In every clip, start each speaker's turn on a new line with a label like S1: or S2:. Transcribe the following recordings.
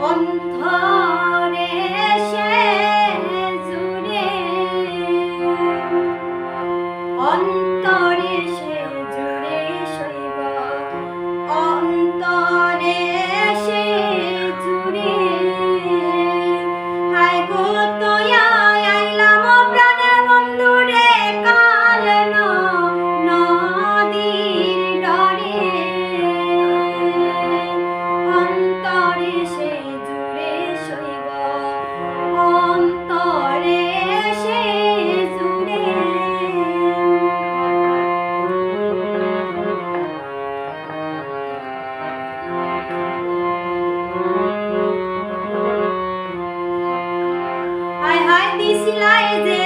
S1: অন্ধার realize it.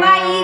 S1: Bye.